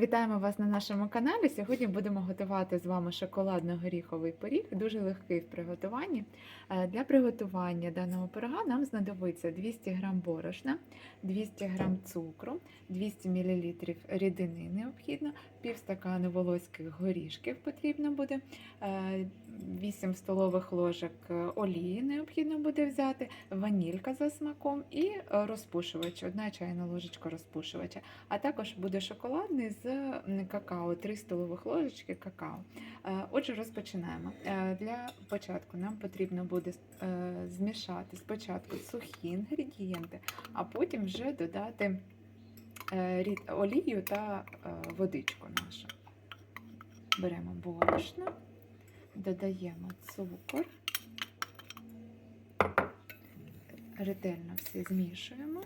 Вітаємо вас на нашому каналі. Сьогодні будемо готувати з вами шоколадно-горіховий пиріг, дуже легкий в приготуванні. Е, Для приготування даного пирога нам знадобиться 200 г борошна, 200 г цукру, 200 мл рідини необхідно, пів стакану волоських горішків потрібно буде, е, 8 столових ложок е, олії необхідно буде взяти, ванілька за смаком і е, розпушувач, одна чайна ложечка розпушувача. А також буде шоколадний з какао, 3 столових ложечки какао. Е, Отже, розпочинаємо. Е, Для початку нам потрібно буде е, змішати спочатку сухі інгредієнти, а потім вже додати е, олію та е, водичку нашу. Беремо борошно, додаємо цукор, ретельно все змішуємо.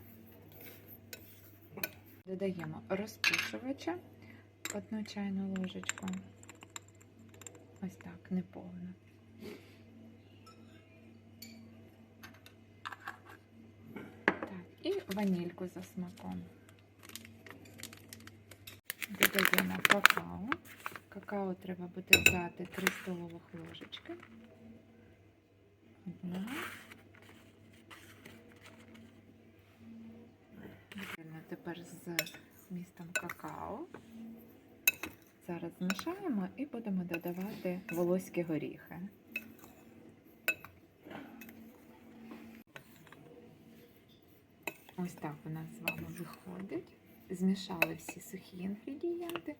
Додаємо розпушувача одну чайну ложечку. Ось так, неповно. Так, і ванільку за смаком. Додаємо какао. Какао треба буде взяти 3 столових ложечки. Одна. Тепер з містом какао. Зараз змішаємо і будемо додавати волоські горіхи. Ось так у нас з вами виходить. Змішали всі сухі інгредієнти.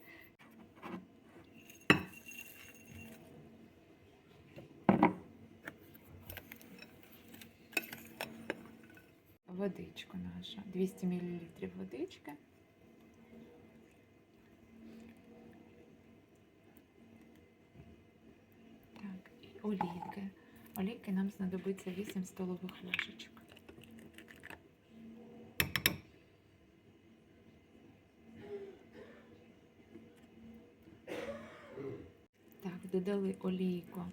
Водичку нашу, 200 мл водички. Так, і олійки. Олійки нам знадобиться 8 столових ложечок. Так, додали олійку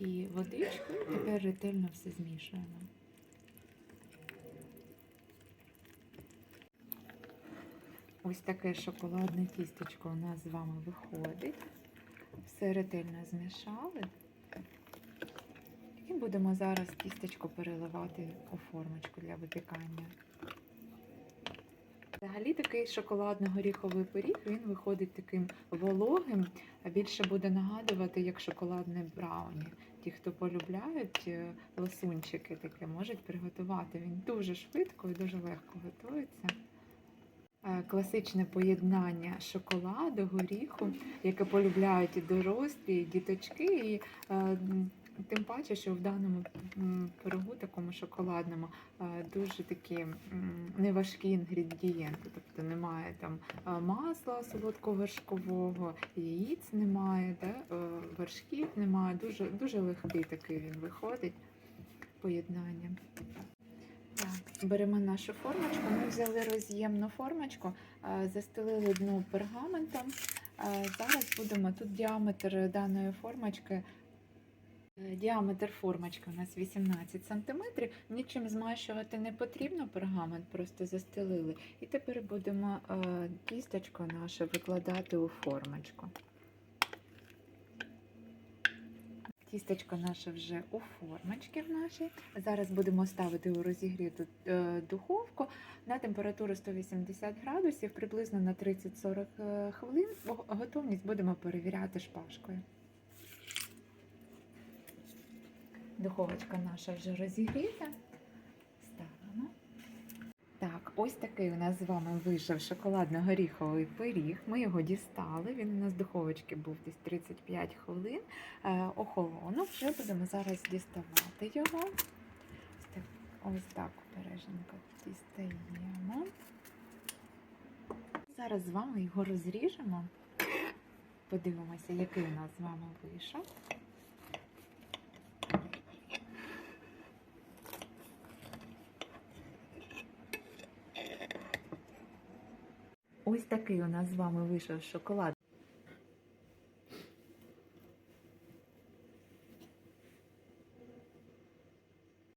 і водичку, тепер ретельно все змішуємо. Ось таке шоколадне тістечко у нас з вами виходить. Все ретельно змішали. І будемо зараз тістечко переливати у формочку для випікання. Взагалі такий шоколадно-горіховий пиріг, він виходить таким вологим, а більше буде нагадувати як шоколадне брауні. Ті, хто полюбляють е, ласунчики таке, можуть приготувати. Він дуже швидко і дуже легко готується. Е, Класичне поєднання шоколаду, горіху, яке полюбляють і дорослі, і діточки. І е, тим паче, що в даному пирогу, такому шоколадному, е, дуже такі неважкі інгредієнти. Тобто немає там е, масла солодковершкового, яїць немає, да? е, вершків немає. Дуже, дуже легкий такий він виходить поєднання. Беремо нашу формочку. Ми взяли роз'ємну формочку, застелили дно пергаментом. Зараз будемо тут діаметр даної формочки. Е, Діаметр формочки у нас 18 см. Нічим змащувати не потрібно, пергамент просто застелили. І тепер будемо е, тістечко наше викладати у формочку. Тістечко наше вже у формочці в нашій. Зараз будемо ставити у розігріту е, духовку на температуру 180 градусів, приблизно на 30-40 е, хвилин. Готовність будемо перевіряти шпажкою. Духовочка наша вже розігріта. Ставимо. Так, ось такий у нас з вами вийшов шоколадно-горіховий пиріг. Ми його дістали. Він у нас з духовочки був десь 35 хвилин. Е, охолонув. Вже будемо зараз діставати його. Ось так обережненько дістаємо. Зараз з вами його розріжемо. Подивимося, який у нас з вами вийшов. Ось такий у нас з вами вийшов шоколад